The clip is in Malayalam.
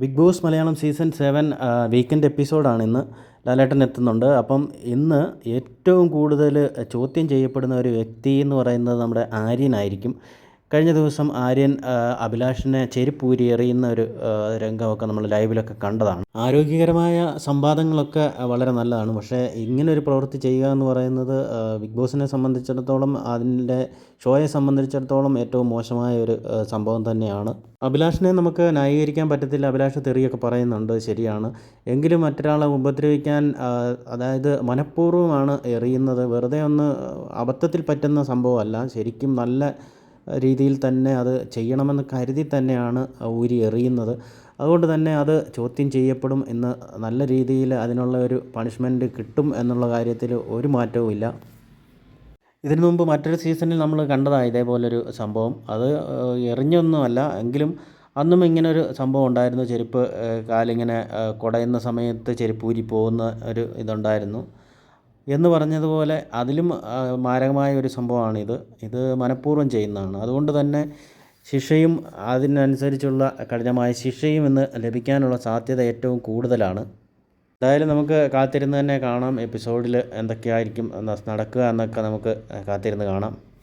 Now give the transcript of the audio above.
Bigg Boss Malayalam season seven weekend എപ്പിസോഡാണ് ഇന്ന്. ലാലേട്ടൻ എത്തുന്നുണ്ട്. അപ്പം ഇന്ന് ഏറ്റവും കൂടുതൽ ചോദ്യം ചെയ്യപ്പെടുന്ന ഒരു വ്യക്തി എന്ന് പറയുന്നത് നമ്മുടെ ആര്യനായിരിക്കും. കഴിഞ്ഞ ദിവസം ആര്യൻ അഭിലാഷിനെ ചെരുപ്പൂരി എറിയുന്ന ഒരു രംഗമൊക്കെ നമ്മൾ ലൈവിലൊക്കെ കണ്ടതാണ്. ആരോഗ്യകരമായ സംവാദങ്ങളൊക്കെ വളരെ നല്ലതാണ്. പക്ഷേ ഇങ്ങനൊരു പ്രവൃത്തി ചെയ്യുക എന്ന് പറയുന്നത് ബിഗ് ബോസിനെ സംബന്ധിച്ചിടത്തോളം അതിന്റെ ഷോയെ സംബന്ധിച്ചിടത്തോളം ഏറ്റവും മോശമായ ഒരു സംഭവം തന്നെയാണ്. അഭിലാഷിനെ നമുക്ക് ന്യായീകരിക്കാൻ പറ്റത്തില്ല. അഭിലാഷ് തെറിയൊക്കെ പറയുന്നുണ്ട്. ശരിയാണ്. എങ്കിലും മറ്റൊരാളെ ഉപദ്രവിക്കാൻ അതായത് മനഃപൂർവമാണ് എറിയുന്നത്. വെറുതെ ഒന്ന് അബദ്ധത്തിൽ പറ്റുന്ന സംഭവമല്ല. ശരിക്കും നല്ല രീതിയിൽ തന്നെ അത് ചെയ്യണമെന്ന് കരുതി തന്നെയാണ് ഊരി എറിയുന്നത്. അതുകൊണ്ട് തന്നെ അത് ചോദ്യം ചെയ്യപ്പെടും എന്ന് നല്ല രീതിയിൽ അതിനുള്ള ഒരു പണിഷ്മെന്റ് കിട്ടും എന്നുള്ള കാര്യത്തിൽ ഒരു മാറ്റവും ഇല്ല. ഇതിനു മുമ്പ് മറ്റൊരു സീസണിൽ നമ്മൾ കണ്ടതാണ് ഇതേപോലൊരു സംഭവം. അത് എറിഞ്ഞൊന്നുമല്ല എങ്കിലും അന്നും ഇങ്ങനെ ഒരു സംഭവം ഉണ്ടായിരുന്നു. ചെരുപ്പ് കാലിങ്ങനെ കുടയുന്ന സമയത്ത് ചെരുപ്പ് ഊരി പോകുന്ന ഒരു ഇതുണ്ടായിരുന്നു. എന്ന് പറഞ്ഞതുപോലെ അതിലും മാരകമായ ഒരു സംഭവമാണിത്. ഇത് മനഃപൂർവം ചെയ്യുന്നതാണ്. അതുകൊണ്ട് തന്നെ ശിക്ഷയും അതിനനുസരിച്ചുള്ള കഠിനമായ ശിക്ഷയും ഇന്ന് ലഭിക്കാനുള്ള സാധ്യത ഏറ്റവും കൂടുതലാണ്. എന്തായാലും നമുക്ക് കാത്തിരുന്ന് തന്നെ കാണാം. എപ്പിസോഡിൽ എന്തൊക്കെയായിരിക്കും നടക്കുക എന്നൊക്കെ നമുക്ക് കാത്തിരുന്ന് കാണാം.